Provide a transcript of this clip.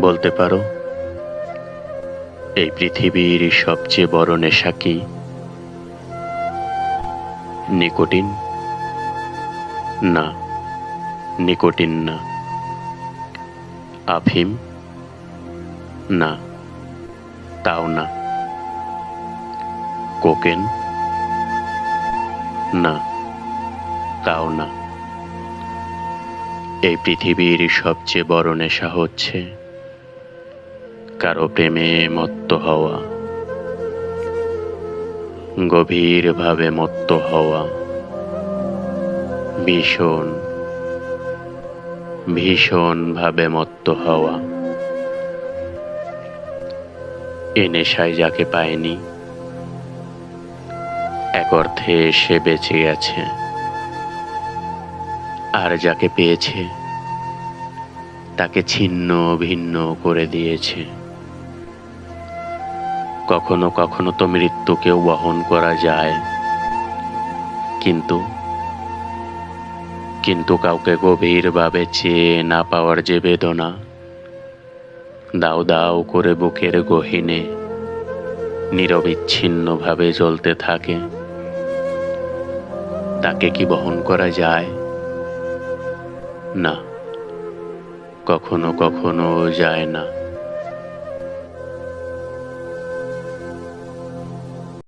বলতে পারো, এই পৃথিবীর সবচেয়ে বড় নেশা কি? নিকোটিন? না নিকোটিন না। আফিম? না, তাও না। কোকেন? না, তাও না। এই পৃথিবীর সবচেয়ে বড় নেশা হচ্ছে কারও প্রেমে মত্ত হওয়া, গভীরভাবে মত্ত হওয়া, ভীষণ, ভীষণভাবে মত্ত হওয়া। এ নেশায় যাকে পায়নি, এক অর্থে সে বেঁচে গেছে। আর যাকে পেয়েছে, তাকে ছিন্ন ভিন্ন করে দিয়েছে। কখনো কখনো তো মৃত্যুকেও বহন করা যায়। কিন্তু কিন্তু কাউকে গভীরভাবে চেয়ে না পাওয়ার যে বেদনা, দাও দাও করে বুকের গহিনে নিরবিচ্ছিন্নভাবে জ্বলতে থাকে। তাকে কি বহন করা যায়? না, কখনো কখনো যায় না।